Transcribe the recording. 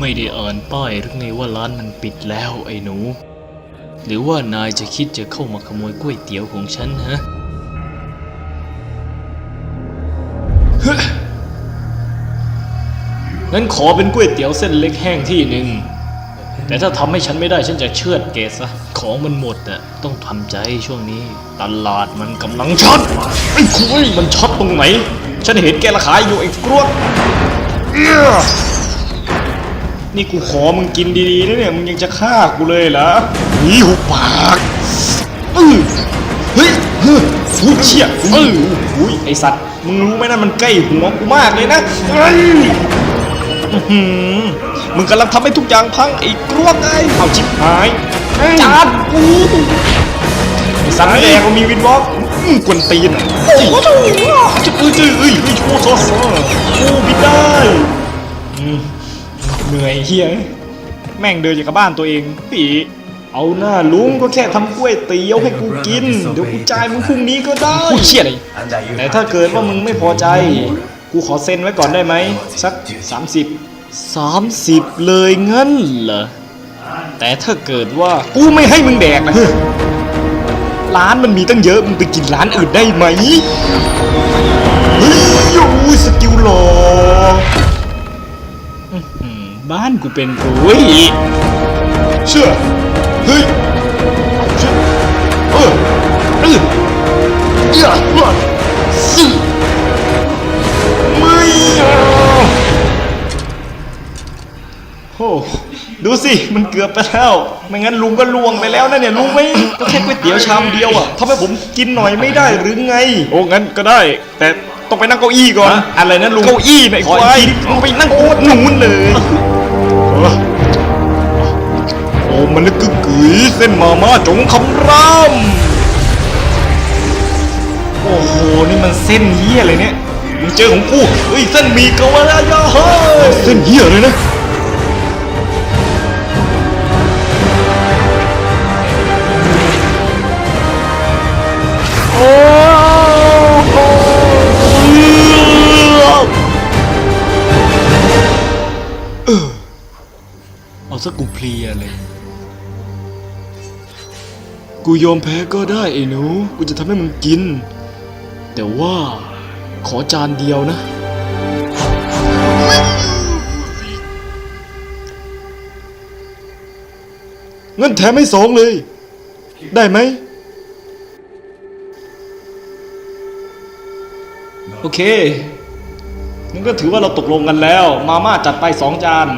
ไม่ได้อ่านป้ายหรือไงว่าร้านมันปิดแล้วไอ้หนู หรือว่านายจะคิดจะเข้ามาขโมยก๋วยเตี๋ยวของฉันฮะงั้นขอเป็นก๋วยเตี๋ยวเส้นเล็กแห้งที่หนึ่ง แต่ถ้าทำให้ฉันไม่ได้ฉันจะเชือดแกซะ ของมันหมดอะต้องทำใจช่วงนี้ ตลาดมันกำลังช็อตไอ้คุยมันช็อตตรงไหน ฉันเห็นแกละขายอยู่ไอ้กรวด นี่กูขอมึงกินดีๆนะเนี่ย มึงยังจะฆ่ากูเลยเหรอหนีหุบปากอื้อเฮ้ยเฮ้ยฟูเชี่ยเอออุ้ยไอสัตว์ มึงรู้ไหมนะมันใกล้หัวกูมากเลยนะเฮ้ยอื้อหือมึงกำลังทำให้ทุกอย่างพังไอ้กรวกไอ้เอาชิบหายจานกูไอ้สันแดงมันมีวินวอล์กอื้อกวนตีนโอ้โหจะปื้อจื้อเอ้ยเฮ้ยโชว์โซ่โซ่โอ้บิดได้อืม เหนื่อยเฮียแม่งเดินจากกับบ้านตัวเองพี่เอาหน้าลุงก็แค่ทำกล้วยเตี๋ยวให้กูกิน เดี๋ยวกูจ่ายมึงพรุ่งนี้ก็ได้พูดเชี่ยอะไรแต่ถ้าเกิดว่ามึงไม่พอใจ กูขอเซ็นไว้ก่อนได้ไหมสัก 30 30 เลยงั้นเหรอแต่ถ้าเกิดว่ากูไม่ให้มึงแดกนะร้านมันมีตั้งเยอะมึงไปกินร้านอื่นได้ไหม บ้านกูเป็นกูเฮ้ยเชื่อเฮ้ยเชื่อเออเออเยอะเออสิไม่เอาโอ้ดูสิมันเกือบไปแล้วไม่งั้นลุงก็ล่วงไปแล้วนะเนี่ยลุงไหมก็แค่ก๋วยเตี๋ยวชามเดียวอะทำให้ผมกินหน่อยไม่ได้หรือไง โอ้งั้นก็ได้แต่ ต้องไปนั่งเก้าอี้ก่อนอะไรนะลุง เก้าอี้ไหนควายลุงไปนั่งโอ๊ตนู่นเลย โอ้มันนึกกึกกึ๋ยเส้นมาม่าจงคำรามโอ้โห นี่มันเส้นเหี้ยอะไรเนี่ย มึงเจอของกูเฮ้ยเส้นหมีกาวาลายาเฮ้ย เส้นเหี้ยเลยนะ สักกูเพลียเลย กูยอมแพ้ก็ได้ไอ้หนู กูจะทำให้มึงกิน แต่ว่าขอจานเดียวนะงั้นแถมให้สองเลย ได้ไหม โอเคงั้นก็ถือว่าเราตกลงกันแล้ว มาม่าจัดไปสองจาน